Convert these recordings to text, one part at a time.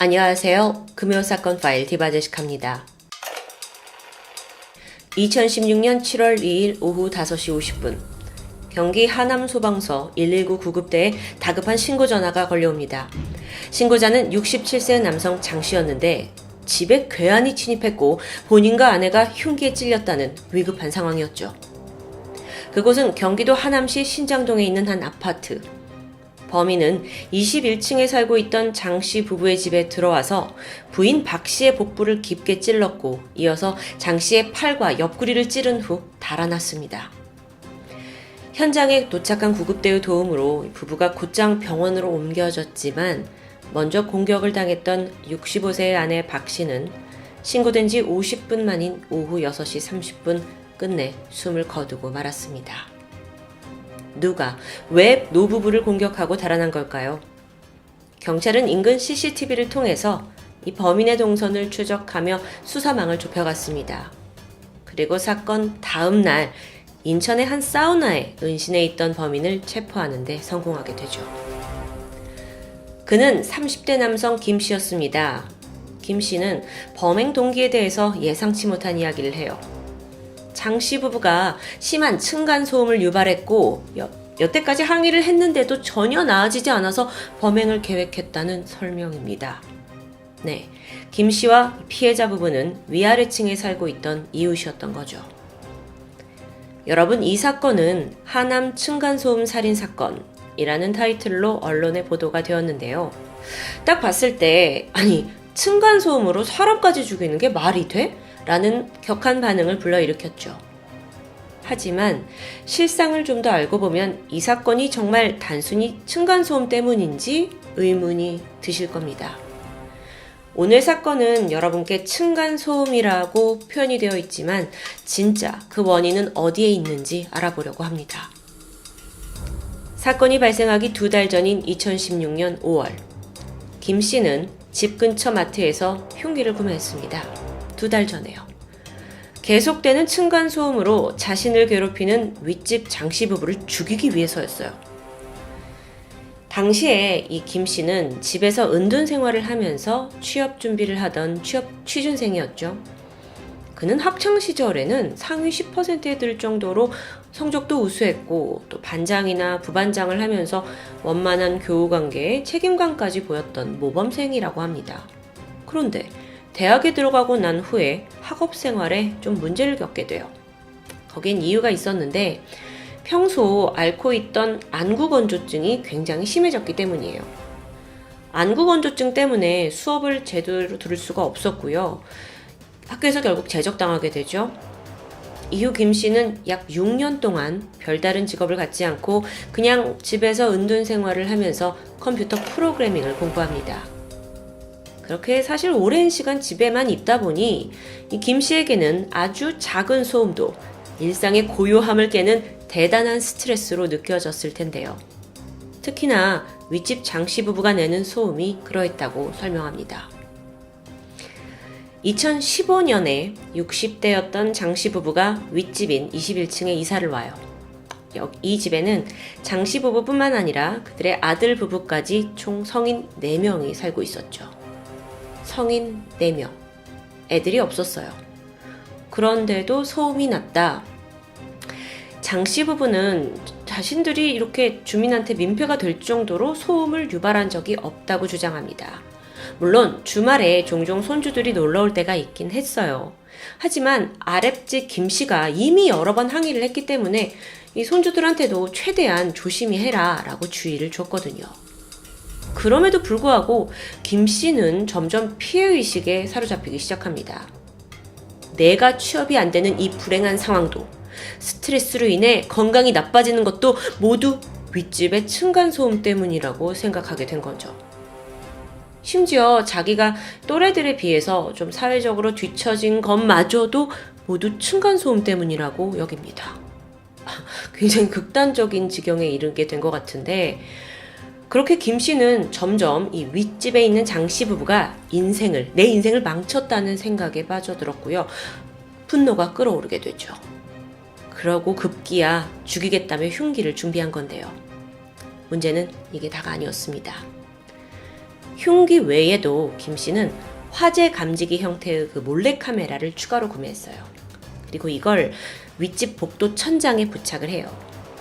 안녕하세요. 금요사건 파일 디바제식합니다. 2016년 7월 2일 오후 5시 50분 경기 하남소방서 119 구급대에 다급한 신고 전화가 걸려옵니다. 신고자는 67세 남성 장 씨였는데 집에 괴한이 침입했고 본인과 아내가 흉기에 찔렸다는 위급한 상황이었죠. 그곳은 경기도 하남시 신장동에 있는 한 아파트. 범인은 21층에 살고 있던 장 씨 부부의 집에 들어와서 부인 박 씨의 복부를 깊게 찔렀고 이어서 장 씨의 팔과 옆구리를 찌른 후 달아났습니다. 현장에 도착한 구급대의 도움으로 부부가 곧장 병원으로 옮겨졌지만 먼저 공격을 당했던 65세의 아내 박 씨는 신고된 지 50분 만인 오후 6시 30분 끝내 숨을 거두고 말았습니다. 누가 왜 노부부를 공격하고 달아난 걸까요? 경찰은 인근 CCTV를 통해서 이 범인의 동선을 추적하며 수사망을 좁혀갔습니다. 그리고 사건 다음 날 인천의 한 사우나에 은신해 있던 범인을 체포하는데 성공하게 되죠. 그는 30대 남성 김 씨였습니다. 김 씨는 범행 동기에 대해서 예상치 못한 이야기를 해요. 장씨 부부가 심한 층간 소음을 유발했고 여, 여태까지 항의를 했는데도 전혀 나아지지 않아서 범행을 계획했다는 설명입니다. 네, 김 씨와 피해자 부부는 위아래층에 살고 있던 이웃이었던 거죠. 여러분, 이 사건은 하남 층간소음 살인 사건이라는 타이틀로 언론에 보도가 되었는데요. 딱 봤을 때, 아니, 층간소음으로 사람까지 죽이는 게 말이 돼? 라는 격한 반응을 불러일으켰죠. 하지만 실상을 좀 더 알고 보면 이 사건이 정말 단순히 층간소음 때문인지 의문이 드실 겁니다. 오늘 사건은 여러분께 층간소음이라고 표현이 되어 있지만 진짜 그 원인은 어디에 있는지 알아보려고 합니다. 사건이 발생하기 두 달 전인 2016년 5월, 김 씨는 집 근처 마트에서 흉기를 구매했습니다. 두 달 전에요. 계속되는 층간소음으로 자신을 괴롭히는 윗집 장씨 부부를 죽이기 위해서였어요. 당시에 이 김 씨는 집에서 은둔 생활을 하면서 취업 준비를 하던 취업 취준생이었죠. 그는 학창 시절에는 상위 10%에 들 정도로 성적도 우수했고 또 반장이나 부반장을 하면서 원만한 교우 관계에 책임감까지 보였던 모범생이라고 합니다. 그런데 대학에 들어가고 난 후에 학업 생활에 좀 문제를 겪게 돼요. 거긴 이유가 있었는데 평소 앓고 있던 안구건조증이 굉장히 심해졌기 때문이에요. 안구건조증 때문에 수업을 제대로 들을 수가 없었고요. 학교에서 결국 제적당하게 되죠. 이후 김 씨는 약 6년 동안 별다른 직업을 갖지 않고 그냥 집에서 은둔 생활을 하면서 컴퓨터 프로그래밍을 공부합니다. 그렇게 사실 오랜 시간 집에만 있다 보니 이 김 씨에게는 아주 작은 소음도 일상의 고요함을 깨는 대단한 스트레스로 느껴졌을 텐데요. 특히나 윗집 장씨 부부가 내는 소음이 그러했다고 설명합니다. 2015년에 60대였던 장씨 부부가 윗집인 21층에 이사를 와요. 이 집에는 장씨 부부뿐만 아니라 그들의 아들 부부까지 총 성인 4명이 살고 있었죠. 성인 4명. 애들이 없었어요. 그런데도 소음이 났다. 장씨 부부는 자신들이 이렇게 주민한테 민폐가 될 정도로 소음을 유발한 적이 없다고 주장합니다. 물론 주말에 종종 손주들이 놀러 올 때가 있긴 했어요. 하지만 아랫집 김 씨가 이미 여러 번 항의를 했기 때문에 이 손주들한테도 최대한 조심히 해라 라고 주의를 줬거든요. 그럼에도 불구하고 김 씨는 점점 피해의식에 사로잡히기 시작합니다. 내가 취업이 안 되는 이 불행한 상황도 스트레스로 인해 건강이 나빠지는 것도 모두 윗집의 층간소음 때문이라고 생각하게 된 거죠. 심지어 자기가 또래들에 비해서 좀 사회적으로 뒤처진 것마저도 모두 층간소음 때문이라고 여깁니다. 굉장히 극단적인 지경에 이르게 된 것 같은데, 그렇게 김 씨는 점점 이 윗집에 있는 장 씨 부부가 인생을, 내 인생을 망쳤다는 생각에 빠져들었고요. 분노가 끓어오르게 되죠. 그러고 급기야 죽이겠다며 흉기를 준비한 건데요. 문제는 이게 다가 아니었습니다. 흉기 외에도 김 씨는 화재 감지기 형태의 그 몰래 카메라를 추가로 구매했어요. 그리고 이걸 윗집 복도 천장에 부착을 해요.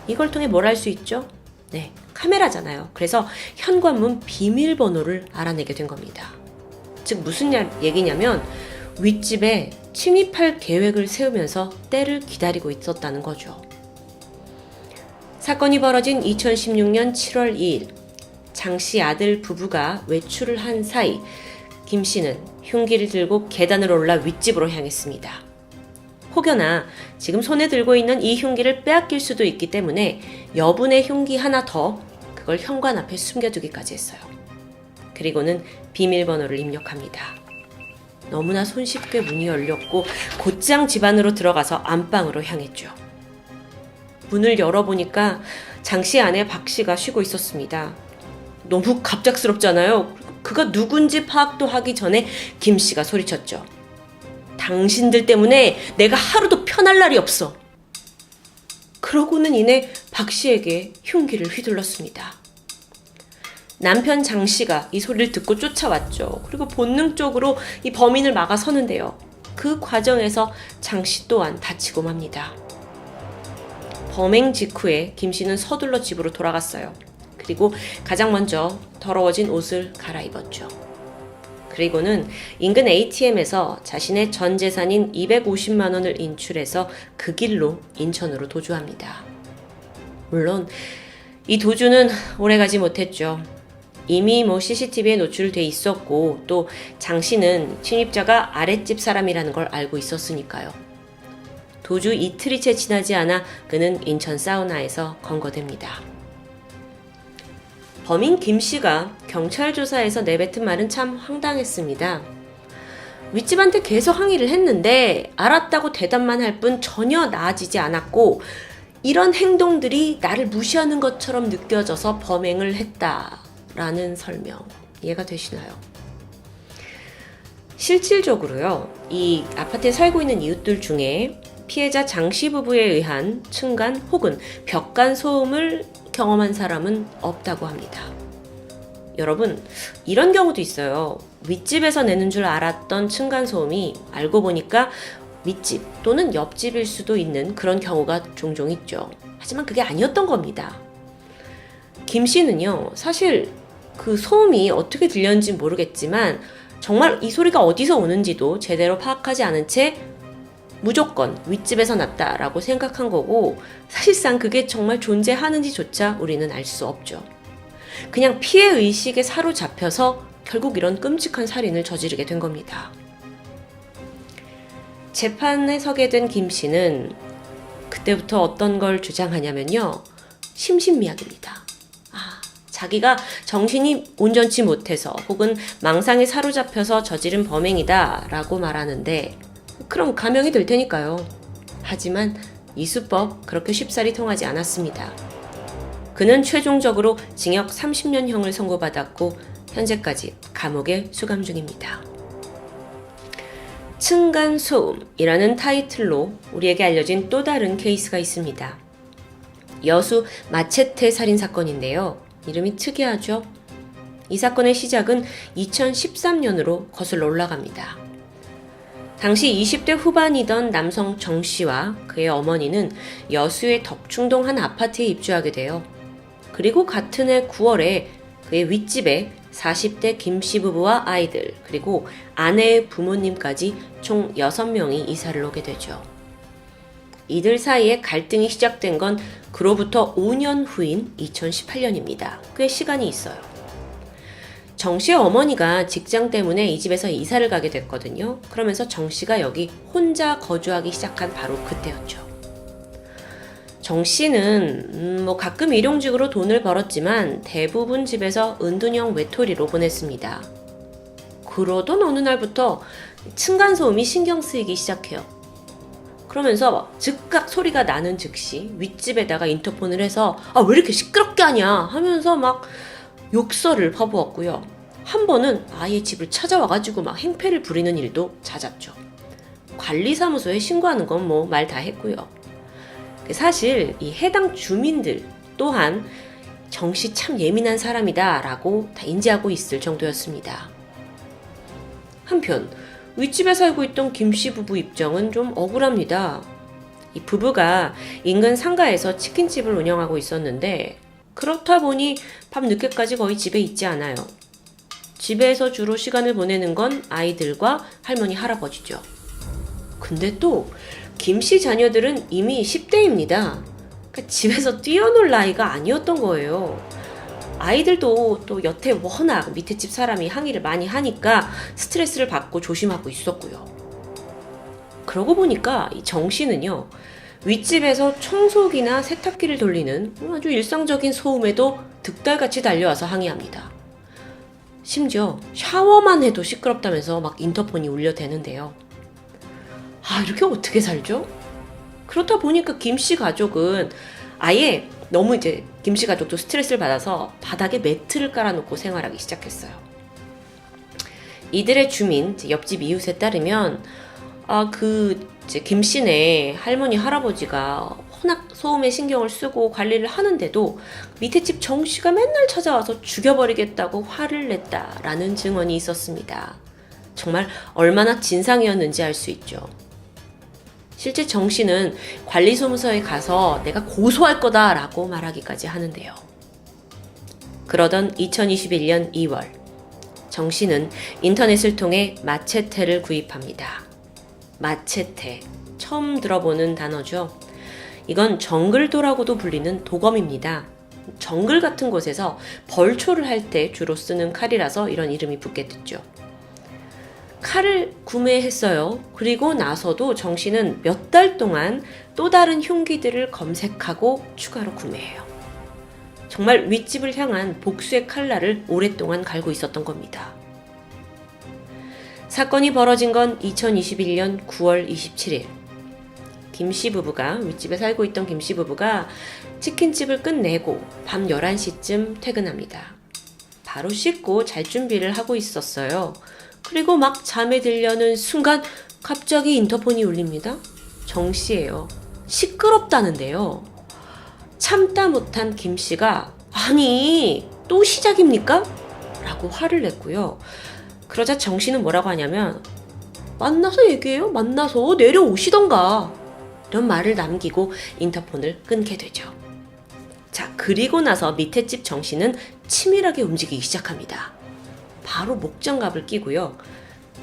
이걸 통해 뭘 할 수 있죠? 네, 카메라잖아요. 그래서 현관문 비밀번호를 알아내게 된 겁니다. 즉 무슨 야- 얘기냐면 윗집에 침입할 계획을 세우면서 때를 기다리고 있었다는 거죠. 사건이 벌어진 2016년 7월 2일 장씨 아들 부부가 외출을 한 사이 김 씨는 흉기를 들고 계단을 올라 윗집으로 향했습니다. 혹여나 지금 손에 들고 있는 이 흉기를 빼앗길 수도 있기 때문에 여분의 흉기 하나 더 그걸 현관 앞에 숨겨두기까지 했어요. 그리고는 비밀번호를 입력합니다. 너무나 손쉽게 문이 열렸고 곧장 집 안으로 들어가서 안방으로 향했죠. 문을 열어보니까 장씨 안에 박 씨가 쉬고 있었습니다. 너무 갑작스럽잖아요. 그가 누군지 파악도 하기 전에 김 씨가 소리쳤죠. 당신들 때문에 내가 하루도 편할 날이 없어. 그러고는 이내 박 씨에게 흉기를 휘둘렀습니다. 남편 장 씨가 이 소리를 듣고 쫓아왔죠. 그리고 본능적으로 이 범인을 막아서는데요. 그 과정에서 장 씨 또한 다치고 맙니다. 범행 직후에 김 씨는 서둘러 집으로 돌아갔어요. 그리고 가장 먼저 더러워진 옷을 갈아입었죠. 그리고는 인근 ATM에서 자신의 전 재산인 250만 원을 인출해서 그 길로 인천으로 도주합니다. 물론 이 도주는 오래가지 못했죠. 이미 뭐 CCTV에 노출돼 있었고 또 장 씨는 침입자가 아랫집 사람이라는 걸 알고 있었으니까요. 도주 이틀이 채 지나지 않아 그는 인천 사우나에서 검거됩니다. 범인 김 씨가 경찰 조사에서 내뱉은 말은 참 황당했습니다. 윗집한테 계속 항의를 했는데 알았다고 대답만 할 뿐 전혀 나아지지 않았고 이런 행동들이 나를 무시하는 것처럼 느껴져서 범행을 했다라는 설명 이해가 되시나요? 실질적으로요, 이 아파트에 살고 있는 이웃들 중에 피해자 장씨 부부에 의한 층간 혹은 벽간 소음을 경험한 사람은 없다고 합니다. 여러분, 이런 경우도 있어요. 윗집에서 내는 줄 알았던 층간소음이 알고 보니까 윗집 또는 옆집일 수도 있는 그런 경우가 종종 있죠. 하지만 그게 아니었던 겁니다. 김 씨는요, 사실 그 소음이 어떻게 들렸는지 모르겠지만 정말 이 소리가 어디서 오는지도 제대로 파악하지 않은 채 무조건 윗집에서 났다라고 생각한 거고 사실상 그게 정말 존재하는지조차 우리는 알 수 없죠. 그냥 피해 의식에 사로잡혀서 결국 이런 끔찍한 살인을 저지르게 된 겁니다. 재판에 서게 된 김 씨는 그때부터 어떤 걸 주장하냐면요. 심신미약입니다. 아, 자기가 정신이 온전치 못해서 혹은 망상에 사로잡혀서 저지른 범행이다 라고 말하는데 그럼 감형이 될 테니까요. 하지만 이 수법 그렇게 쉽사리 통하지 않았습니다. 그는 최종적으로 징역 30년형을 선고받았고 현재까지 감옥에 수감 중입니다. 층간소음이라는 타이틀로 우리에게 알려진 또 다른 케이스가 있습니다. 여수 마체테 살인 사건인데요. 이름이 특이하죠? 이 사건의 시작은 2013년으로 거슬러 올라갑니다. 당시 20대 후반이던 남성 정 씨와 그의 어머니는 여수의 덕충동 한 아파트에 입주하게 돼요. 그리고 같은 해 9월에 그의 윗집에 40대 김 씨 부부와 아이들, 그리고 아내의 부모님까지 총 6명이 이사를 오게 되죠. 이들 사이에 갈등이 시작된 건 그로부터 5년 후인 2018년입니다. 꽤 시간이 있어요. 정 씨의 어머니가 직장 때문에 이 집에서 이사를 가게 됐거든요. 그러면서 정 씨가 여기 혼자 거주하기 시작한 바로 그때였죠. 정 씨는 음, 뭐 가끔 일용직으로 돈을 벌었지만 대부분 집에서 은둔형 외톨이로 보냈습니다. 그러던 어느 날부터 층간소음이 신경 쓰이기 시작해요. 그러면서 즉각 소리가 나는 즉시 윗집에다가 인터폰을 해서 아 왜 이렇게 시끄럽게 하냐 하면서 막 욕설을 퍼부었고요. 한 번은 아예 집을 찾아와가지고 막 행패를 부리는 일도 잦았죠. 관리사무소에 신고하는 건 뭐 말 다 했고요. 사실 이 해당 주민들 또한 정씨 참 예민한 사람이다 라고 다 인지하고 있을 정도였습니다. 한편 윗집에 살고 있던 김씨 부부 입장은 좀 억울합니다. 이 부부가 인근 상가에서 치킨집을 운영하고 있었는데 그렇다 보니 밤 늦게까지 거의 집에 있지 않아요. 집에서 주로 시간을 보내는 건 아이들과 할머니, 할아버지죠. 근데 또 김 씨 자녀들은 이미 10대입니다. 그러니까 집에서 뛰어놀 나이가 아니었던 거예요. 아이들도 또 여태 워낙 밑에 집 사람이 항의를 많이 하니까 스트레스를 받고 조심하고 있었고요. 그러고 보니까 이 정 씨는요, 윗집에서 청소기나 세탁기를 돌리는 아주 일상적인 소음에도 득달같이 달려와서 항의합니다. 심지어 샤워만 해도 시끄럽다면서 막 인터폰이 울려대는데요. 아, 이렇게 어떻게 살죠? 그렇다 보니까 김씨 가족은 아예 너무 이제 김씨 가족도 스트레스를 받아서 바닥에 매트를 깔아놓고 생활하기 시작했어요. 이들의 주민, 옆집 이웃에 따르면 아, 그 이제 김씨네 할머니 할아버지가 워낙 소음에 신경을 쓰고 관리를 하는데도 밑에 집 정씨가 맨날 찾아와서 죽여버리겠다고 화를 냈다라는 증언이 있었습니다. 정말 얼마나 진상이었는지 알 수 있죠. 실제 정 씨는 관리소무서에 가서 내가 고소할 거다라고 말하기까지 하는데요. 그러던 2021년 2월, 정 씨는 인터넷을 통해 마체테를 구입합니다. 마체테. 처음 들어보는 단어죠. 이건 정글도라고도 불리는 도검입니다. 정글 같은 곳에서 벌초를 할 때 주로 쓰는 칼이라서 이런 이름이 붙게 됐죠. 칼을 구매했어요. 그리고 나서도 정 씨는 몇 달 동안 또 다른 흉기들을 검색하고 추가로 구매해요. 정말 윗집을 향한 복수의 칼날을 오랫동안 갈고 있었던 겁니다. 사건이 벌어진 건 2021년 9월 27일. 김 씨 부부가 윗집에 살고 있던 김 씨 부부가 치킨집을 끝내고 밤 11시쯤 퇴근합니다. 바로 씻고 잘 준비를 하고 있었어요. 그리고 막 잠에 들려는 순간 갑자기 인터폰이 울립니다. 정 씨예요. 시끄럽다는데요. 참다 못한 김 씨가 아니 또 시작입니까? 라고 화를 냈고요. 그러자 정 씨는 뭐라고 하냐면 만나서 얘기해요. 만나서 내려오시던가 이런 말을 남기고 인터폰을 끊게 되죠. 자 그리고 나서 밑에 집 정 씨는 치밀하게 움직이기 시작합니다. 바로 목장갑을 끼고요.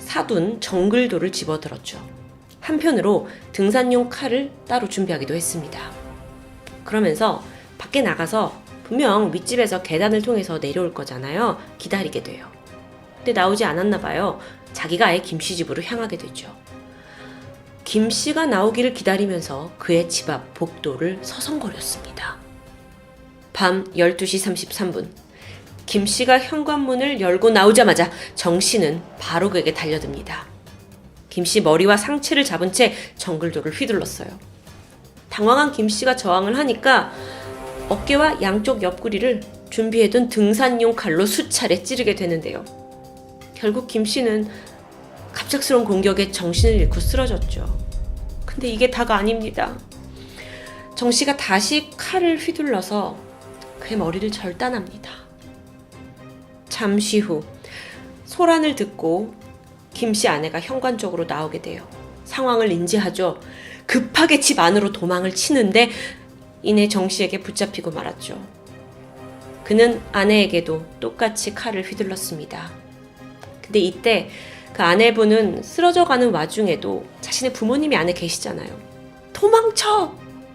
사둔 정글도를 집어들었죠. 한편으로 등산용 칼을 따로 준비하기도 했습니다. 그러면서 밖에 나가서 분명 윗집에서 계단을 통해서 내려올 거잖아요. 기다리게 돼요. 근데 나오지 않았나 봐요. 자기가 아예 김씨 집으로 향하게 되죠. 김씨가 나오기를 기다리면서 그의 집 앞 복도를 서성거렸습니다. 밤 12시 33분. 김 씨가 현관문을 열고 나오자마자 정 씨는 바로 그에게 달려듭니다. 김씨 머리와 상체를 잡은 채 정글도를 휘둘렀어요. 당황한 김 씨가 저항을 하니까 어깨와 양쪽 옆구리를 준비해둔 등산용 칼로 수차례 찌르게 되는데요. 결국 김 씨는 갑작스러운 공격에 정신을 잃고 쓰러졌죠. 근데 이게 다가 아닙니다. 정 씨가 다시 칼을 휘둘러서 그의 머리를 절단합니다. 잠시 후 소란을 듣고 김 씨 아내가 현관 쪽으로 나오게 돼요. 상황을 인지하죠. 급하게 집 안으로 도망을 치는데 이내 정 씨에게 붙잡히고 말았죠. 그는 아내에게도 똑같이 칼을 휘둘렀습니다. 근데 이때 그 아내분은 쓰러져가는 와중에도 자신의 부모님이 안에 계시잖아요. 도망쳐!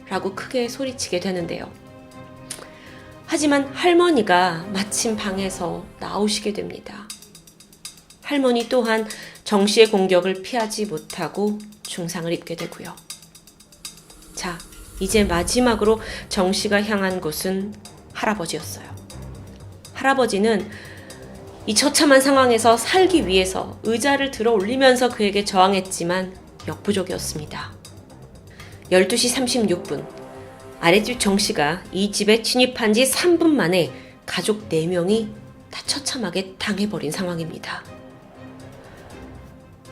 라고 크게 소리치게 되는데요. 하지만 할머니가 마침 방에서 나오시게 됩니다. 할머니 또한 정 씨의 공격을 피하지 못하고 중상을 입게 되고요. 자, 이제 마지막으로 정 씨가 향한 곳은 할아버지였어요. 할아버지는 이 처참한 상황에서 살기 위해서 의자를 들어 올리면서 그에게 저항했지만 역부족이었습니다. 12시 36분, 아랫집 정 씨가 이 집에 침입한 지 3분 만에 가족 4명이 다 처참하게 당해버린 상황입니다.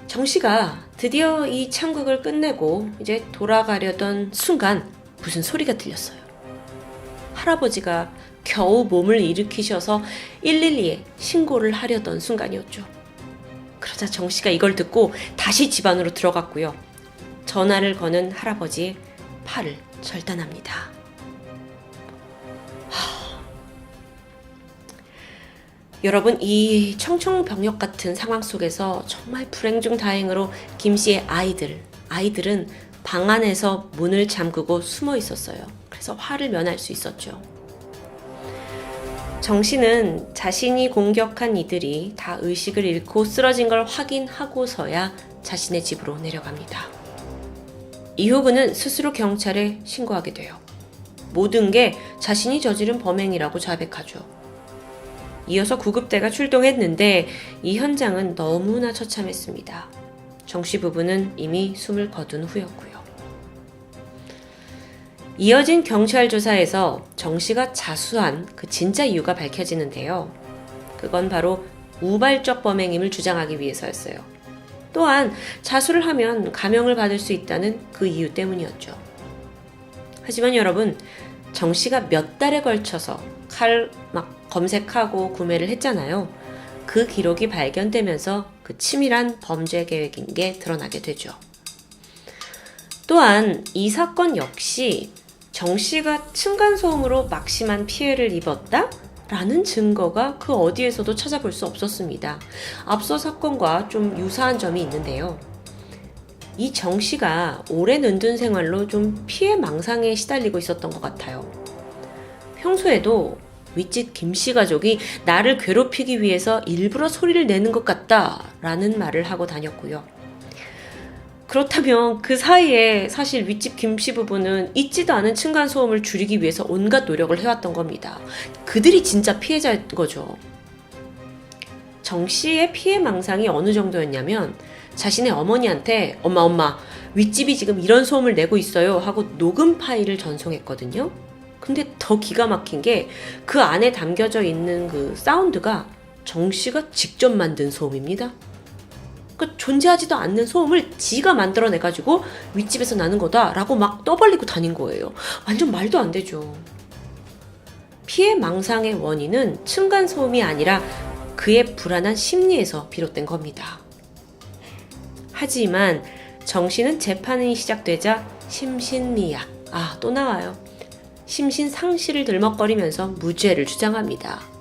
정 씨가 드디어 이 참극을 끝내고 이제 돌아가려던 순간 무슨 소리가 들렸어요. 할아버지가 겨우 몸을 일으키셔서 112에 신고를 하려던 순간이었죠. 그러자 정 씨가 이걸 듣고 다시 집 안으로 들어갔고요. 전화를 거는 할아버지의 팔을 절단합니다. 여러분 이 청청병력 같은 상황 속에서 정말 불행 중 다행으로 김 씨의 아이들 아이들은 방 안에서 문을 잠그고 숨어 있었어요. 그래서 화를 면할 수 있었죠. 정 씨는 자신이 공격한 이들이 다 의식을 잃고 쓰러진 걸 확인하고서야 자신의 집으로 내려갑니다. 이후 그는 스스로 경찰에 신고하게 돼요. 모든 게 자신이 저지른 범행이라고 자백하죠. 이어서 구급대가 출동했는데 이 현장은 너무나 처참했습니다. 정씨 부부는 이미 숨을 거둔 후였고요. 이어진 경찰 조사에서 정 씨가 자수한 그 진짜 이유가 밝혀지는데요. 그건 바로 우발적 범행임을 주장하기 위해서였어요. 또한 자수를 하면 감형을 받을 수 있다는 그 이유 때문이었죠. 하지만 여러분, 정 씨가 몇 달에 걸쳐서 칼 막 검색하고 구매를 했잖아요. 그 기록이 발견되면서 그 치밀한 범죄 계획인 게 드러나게 되죠. 또한 이 사건 역시 정 씨가 층간소음으로 막심한 피해를 입었다? 라는 증거가 그 어디에서도 찾아볼 수 없었습니다. 앞서 사건과 좀 유사한 점이 있는데요. 이 정 씨가 오랜 은둔 생활로 좀 피해 망상에 시달리고 있었던 것 같아요. 평소에도 윗집 김씨 가족이 나를 괴롭히기 위해서 일부러 소리를 내는 것 같다 라는 말을 하고 다녔고요. 그렇다면 그 사이에 사실 윗집 김씨 부부는 있지도 않은 층간 소음을 줄이기 위해서 온갖 노력을 해왔던 겁니다. 그들이 진짜 피해자인 거죠. 정 씨의 피해 망상이 어느 정도였냐면 자신의 어머니한테 엄마 엄마 윗집이 지금 이런 소음을 내고 있어요 하고 녹음 파일을 전송했거든요. 근데 더 기가 막힌 게 그 안에 담겨져 있는 그 사운드가 정 씨가 직접 만든 소음입니다. 그 존재하지도 않는 소음을 지가 만들어내가지고 윗집에서 나는 거다라고 막 떠벌리고 다닌 거예요. 완전 말도 안 되죠. 피해 망상의 원인은 층간 소음이 아니라 그의 불안한 심리에서 비롯된 겁니다. 하지만 정 씨는 재판이 시작되자 심신미약, 아, 또 나와요. 심신 상실을 들먹거리면서 무죄를 주장합니다.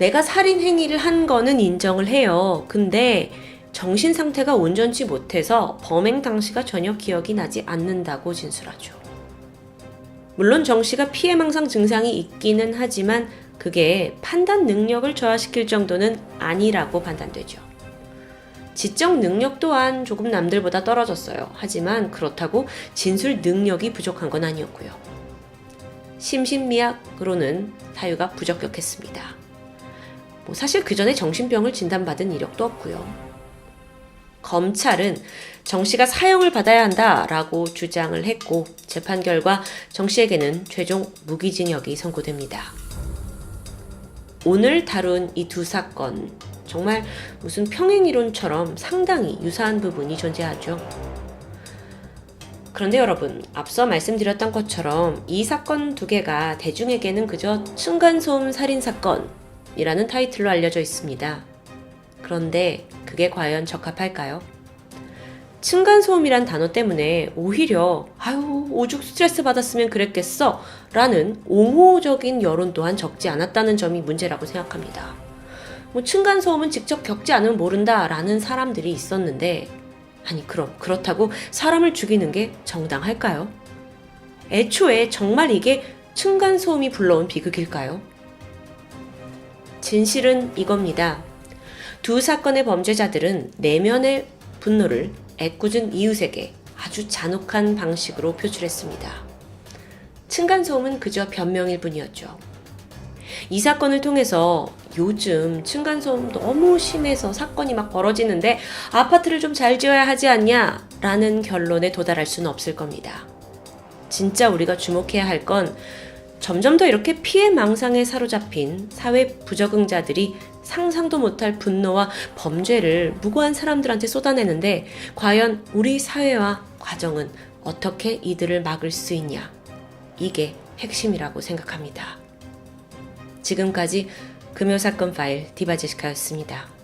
내가 살인 행위를 한 거는 인정을 해요. 근데 정신 상태가 온전치 못해서 범행 당시가 전혀 기억이 나지 않는다고 진술하죠. 물론 정 씨가 피해망상 증상이 있기는 하지만 그게 판단 능력을 저하시킬 정도는 아니라고 판단되죠. 지적 능력 또한 조금 남들보다 떨어졌어요. 하지만 그렇다고 진술 능력이 부족한 건 아니었고요. 심신미약으로는 사유가 부적격했습니다. 뭐 사실 그 전에 정신병을 진단받은 이력도 없고요. 검찰은 정 씨가 사형을 받아야 한다라고 주장을 했고 재판 결과 정 씨에게는 최종 무기징역이 선고됩니다. 오늘 다룬 이 두 사건 정말 무슨 평행이론처럼 상당히 유사한 부분이 존재하죠. 그런데 여러분, 앞서 말씀드렸던 것처럼 이 사건 두 개가 대중에게는 그저 층간소음 살인 사건 이라는 타이틀로 알려져 있습니다. 그런데 그게 과연 적합할까요? 층간소음이란 단어 때문에 오히려 아유 오죽 스트레스 받았으면 그랬겠어 라는 옹호적인 여론 또한 적지 않았다는 점이 문제라고 생각합니다. 뭐 층간소음은 직접 겪지 않으면 모른다 라는 사람들이 있었는데 아니 그럼 그렇다고 사람을 죽이는 게 정당할까요? 애초에 정말 이게 층간소음이 불러온 비극일까요? 진실은 이겁니다. 두 사건의 범죄자들은 내면의 분노를 애꿎은 이웃에게 아주 잔혹한 방식으로 표출했습니다. 층간소음은 그저 변명일 뿐이었죠. 이 사건을 통해서 요즘 층간소음 너무 심해서 사건이 막 벌어지는데 아파트를 좀 잘 지어야 하지 않냐? 라는 결론에 도달할 수는 없을 겁니다. 진짜 우리가 주목해야 할 건 점점 더 이렇게 피해 망상에 사로잡힌 사회 부적응자들이 상상도 못할 분노와 범죄를 무고한 사람들한테 쏟아내는데 과연 우리 사회와 가정은 어떻게 이들을 막을 수 있냐? 이게 핵심이라고 생각합니다. 지금까지 금요사건 파일 디바제시카였습니다.